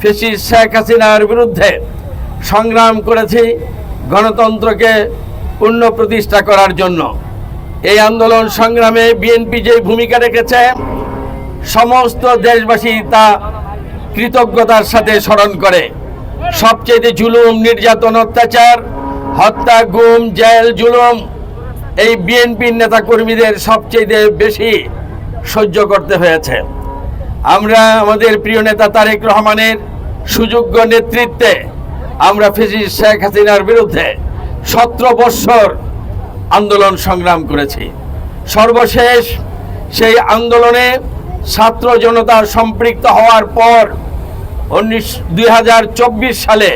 ফেসিস শেখ হাসিনার বিরুদ্ধে সংগ্রাম করেছি গণতন্ত্রকে পূর্ণ প্রতিষ্ঠা করার জন্য। এই আন্দোলন সংগ্রামে বিএনপি যে ভূমিকা রেখেছে, সমস্ত দেশবাসী তা কৃতজ্ঞতার সাথে স্মরণ করে। সবচেয়ে জুলুম, নির্যাতন, অত্যাচার, হত্যা, গুম, জেল, জুলুম এই বিএনপির নেতাকর্মীদের সবচেয়ে বেশি সহ্য করতে হয়েছে। আমরা আমাদের প্রিয় নেতা তারেক রহমানের সুযোগ্য নেতৃত্বে আমরা ফেসিস শেখ হাসিনার বিরুদ্ধে সতেরো বৎসর আন্দোলন সংগ্রাম করেছি। সর্বশেষ সেই আন্দোলনে ছাত্র জনতার সম্পৃক্ত হওয়ার পর উনিশ, দুই সালে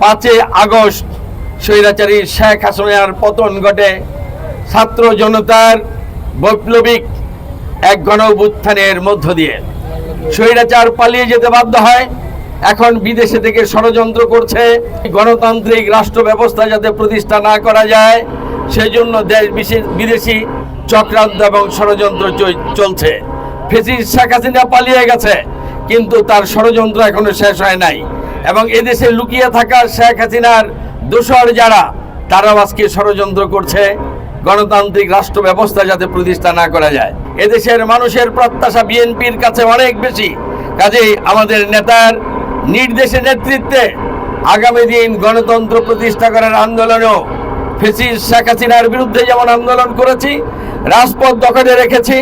পাঁচই আগস্ট স্বৈরাচারী শেখ হাসিনার পতন ঘটে। ছাত্র জনতার বৈপ্লবিক এক গণ মধ্য দিয়ে। স্বৈরাচার পালিয়ে যেতে বাধ্য হয়। এখন বিদেশে থেকে ষড়যন্ত্র করছে, গণতান্ত্রিক রাষ্ট্র ব্যবস্থা যাতে প্রতিষ্ঠা না করা যায় সেই জন্য দেশ বিশেষ বিদেশি চক্রান্ত এবং ষড়যন্ত্র চলছে। ফেসিস শেখ হাসিনা পালিয়ে গেছে, কিন্তু তার ষড়যন্ত্র এখনও শেষ হয় নাই। এবং এদেশে লুকিয়ে থাকা শেখ হাসিনার দোসর যারা, তারাও আজকে ষড়যন্ত্র করছে, গণতান্ত্রিক রাষ্ট্র ব্যবস্থা যাতে প্রতিষ্ঠা না করা যায়। এদেশের মানুষের প্রত্যাশা বিএনপির কাছে অনেক বেশি। কাজেই আমাদের নেতার নির্দেশে নেতৃত্বে আগামী দিন গণতন্ত্র প্রতিষ্ঠা করার আন্দোলনেও ফেসিস শেখ হাসিনার বিরুদ্ধে যেমন আন্দোলন করেছি, রাজপথ দখলে রেখেছি,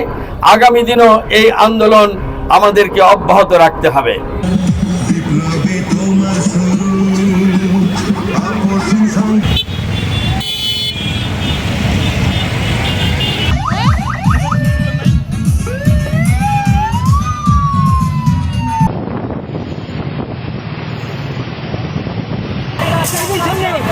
আগামী দিনও এই আন্দোলন আমাদেরকে অব্যাহত রাখতে হবে। সামনে